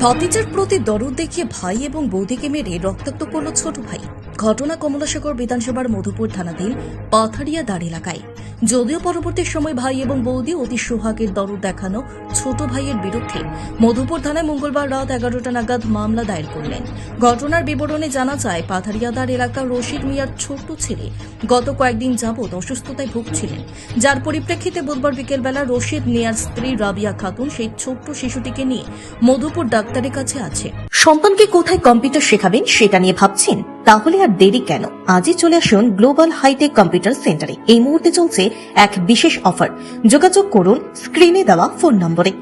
ভাতিজার প্রতি দরদ দেখিয়ে ভাই এবং বৌদিকে মেরে রক্তাক্ত করল ছোট ভাই। ঘটনা কমলাসাগর বিধানসভার মধুপুর থানাধীন পাথারিয়া দাঁড় এলাকায়। যদিও পরবর্তী সময় ভাই এবং বৌদি অতি সোহাগের দরদ দেখানো ছোট ভাইয়ের বিরুদ্ধে, মধুপুর থানায় মঙ্গলবার রাত এগারোটা নাগাদ মামলা দায়ের করলেন। ঘটনার বিবরণে জানা যায়, পাথারিয়াদার এলাকার রশিদ মিয়ার ছোট ছেলে গত কয়েকদিন যাবৎ অসুস্থতায় ভুগছিলেন। যার পরিপ্রেক্ষিতে বুধবার বিকেলবেলা রশিদ মিয়ার স্ত্রী রাবিয়া খাতুন সেই ছোট্ট শিশুটিকে নিয়ে মধুপুর ডাক্তারের কাছে আছে। সন্তানকে কোথায় কম্পিউটার শেখাবেন সেটা নিয়ে ভাবছেন? তাহলে আর দেরি কেন? আজই চলে আসুন গ্লোবাল হাইটেক কম্পিউটার সেন্টারে। এই মুহূর্তে চলছে এক বিশেষ অফার। যোগাযোগ করুন স্ক্রিনে দেওয়া ফোন নম্বরে।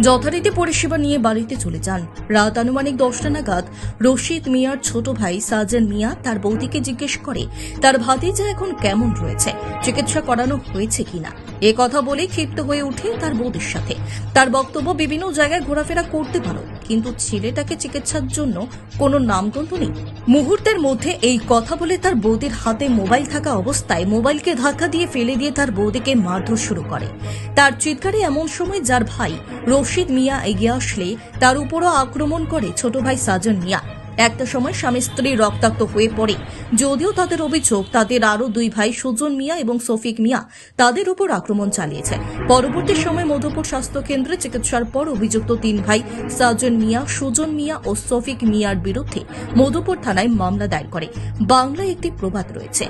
যথারীতি পরিষেবা নিয়ে বাড়িতে চলে যান। রাত আনুমানিক দশটা নাগাদ রশিদ মিয়ার ছোট ভাই সাজেন মিয়া তার বৌদিকে জিজ্ঞেস করে, তার ভাতিজা এখন কেমন রয়েছে? চিকিৎসা করানো হয়েছে কিনা? এ কথা বলে ক্ষিপ্ত হয়ে ওঠে তার বৌদির সাথে। তার বক্তব্য বিভিন্ন জায়গায় ঘোরাফেরা করতে পারো। কিন্তু ছেলেটাকে চিকিৎসার জন্য কোনো নামগন্ধ নেই। মুহূর্তের মধ্যে এই কথা বলে তার বৌদির হাতে মোবাইল থাকা অবস্থায় মোবাইলকে ধাক্কা দিয়ে ফেলে দিয়ে তার বৌদিকে মারধর শুরু করে। তার চিৎকারে এমন সময় যার ভাই রশিদ মিয়া এগিয়ে আসলে তার উপরও আক্রমণ করে ছোট ভাই সাজন মিয়া। একটা সময় স্বামী স্ত্রী রক্তাক্ত হয়ে পড়ে। যদিও তাদের অভিযোগ, তাদের আরও দুই ভাই সুজন মিয়া এবং সফিক মিয়া তাদের উপর আক্রমণ চালিয়েছে। পরবর্তী সময় মধুপুর স্বাস্থ্য কেন্দ্রে চিকিৎসার পর অভিযুক্ত তিন ভাই, সাজন মিয়া, সুজন মিয়া ও সফিক মিয়ার বিরুদ্ধে মধুপুর থানায় মামলা দায়ের করে। বাংলায় একটি প্রবাদ রয়েছে।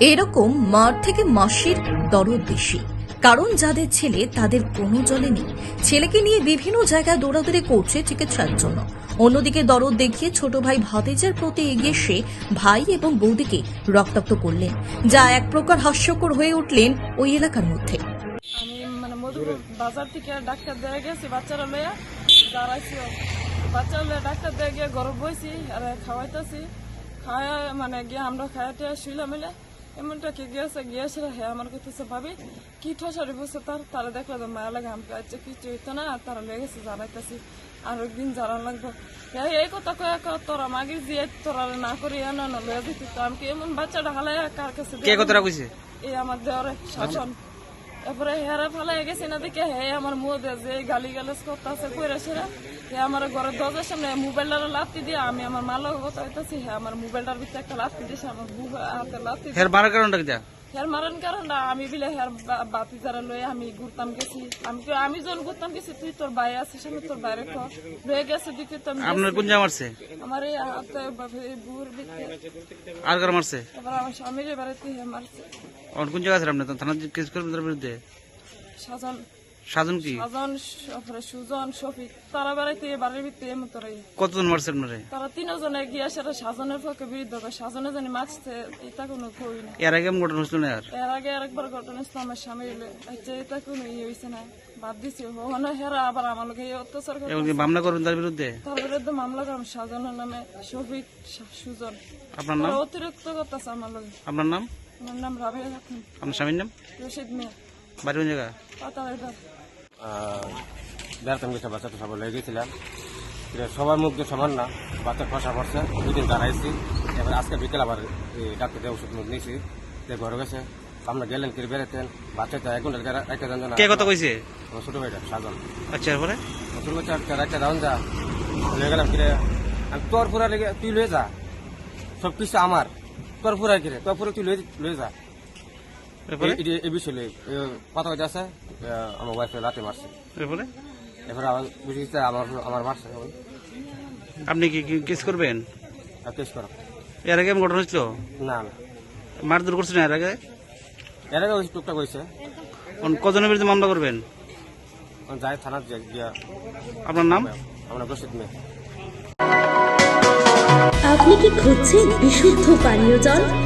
এরকম মার থেকে মাসির দরদ বেশি। কারণ যাদের ছেলে, তাদের কোনো জলে নেই। ছেলেকে নিয়ে বিভিন্ন জায়গায় দৌড়াদৌড়ি করছে চিকিৎসার জন্য। অন্যদিকে দরদ দেখিয়ে ছোট ভাই ভাতেজার প্রতি এগিয়ে এসে ভাই এবং বৌদিকে রক্তাক্ত করলেন, যা এক প্রকার হাস্যকর হয়ে উঠলেন ওই এলাকার মধ্যে। আমি মানে মধুপুর বাজার থেকে ডাক্তার দিয়ে গেছি, বাচ্চারা লইয়া। দাঁড়াইছি বাচ্চারা লইয়া ডাক্তার দিয়ে গিয়ে গরম বইছি, আর খাওয়াইতেছি। খাওয়া মানে গিয়ে আমরা খাওয়াতে শুইলাম মিলে এমনটা কি গিয়েছে? গিয়েছে হ্যাঁ আমার কাছে ভাবি কি ঠসারি বসে তার তারা দেখল তো মায়া লাগে আমাকে আছে কিছু হইতো না আর তারা লেগেছে জানাইতেছি আর একদিন জানা লাগবো। হ্যাঁ এই কথা কয়ে তোরা মাগি দিয়ে তোরা না করি এনে না লয়ে দিত তো আমি এমন বাচ্চাটা হালাই কার কাছে কে কথাটা কইছে? এই আমার দেওয়ারে শাসন। তারপরে হেরা ফেলে গেছে না দেখে হে আমার মুখ দিয়ে যে গালি গালাজ করতেছে কইরা সেরা। হে আমার ঘরের দরজার সামনে মোবাইলটার লাফতি দিয়ে আমি আমার মালক কথা হইতাছি হে আমার মোবাইলটার ভিতরে একটা লাফতি দিয়েছে আমার হাতে লাফতি হের মারার কারণটা হের মারান কারণ না আমি বিলে হের বাতি যারা লয়ে আমি ঘুরতাম গেছি। আমি তো- আমি যখন ঘুরতাম গেছি তুই তোর ভাই আছে আমি তোর বাইরে খ লয়ে গেছে দিকে তো আপনার। কোন জামা মারছে? আমার এই হাতে বুর দিকে আর কার মারছে? এবার আমার স্বামীর বাড়িতে মারছে কোন জায়গা আছে আপনার থানা কেস করবেন তার বিরুদ্ধে? সাজন সাজন কি? সাজন সুজন শফিক তারা বেড়াইতে বাড়ির ভিতরে এমন কতজন মারছে আপনারে? তারা তিনজনে গিয়ে সেটা সাজনের পক্ষে বিরুদ্ধ করে সাজনে জানি এটা কোনো কই না। এর আগে ঘটনা হচ্ছিল না আর? এর আগে আরেকবার ঘটনা ছিল আমার স্বামী এলে আচ্ছা এটা কোনো ইয়ে হয়েছে না বাদ দিছি হেরা আবার আমার লোক অত্যাচার করে মামলা করবেন তার বিরুদ্ধে? তার বিরুদ্ধে মামলা সাজনের নামে শফিক সুজন। আপনার নাম? তারা অতিরিক্ত করতেছে আমার লোক। আপনার নাম? আমার নাম রাবিয়া খাতুন আপনার স্বামীর নাম? রশিদ মিয়া। বাড়ি কোন জায়গা বেড়াতাম গেছে বাচ্চাটা সবাই লেগে গেছিলাম। সবার মুখ দিয়ে সমান না বাচ্চা খসা পড়ছে দুই দিন দাঁড়াইছি। এবার আজকে বিকেল আবার ডাক্তার দিয়ে ওষুধ মুখ নিয়েছি দিয়ে ঘরে গেছে। আমরা গেলেন কি বেড়াতেন বাচ্চা তো এক ঘণ্টা একটা জানতো না। কে কথা কইছে? আমার ছোট ভাইটা সাজন। আচ্ছা এরপরে? ছোট বাচ্চা একটা দাউন যা লয়ে গেলাম কিরে। আমি তোর পুরা লেগে তুই লয়ে যা। সব কিছু আমার। তোর পুরা কিরে তোর পুরা তুই লয়ে লয়ে যা। এরপরে? এই বিষয় কথা কথা আছে আমার ওয়াইফে লাতে মারছে। এরপরে? এবার আমার বুঝে গেছে আমার আমার মারছে। আপনি কি কেস করবেন? আর কেস করো। এর আগে ঘটনা হচ্ছিল না না। মারধর করছেন এর আগে? এর আগে টুকটাক হয়েছে। কোন- কজনের বিরুদ্ধে মামলা করবেন? যাই থানার গিয়া আপনার নাম? আমরা রশিদ মেয়ে আপনি কি খুঁজছেন বিশুদ্ধ পানীয় জল?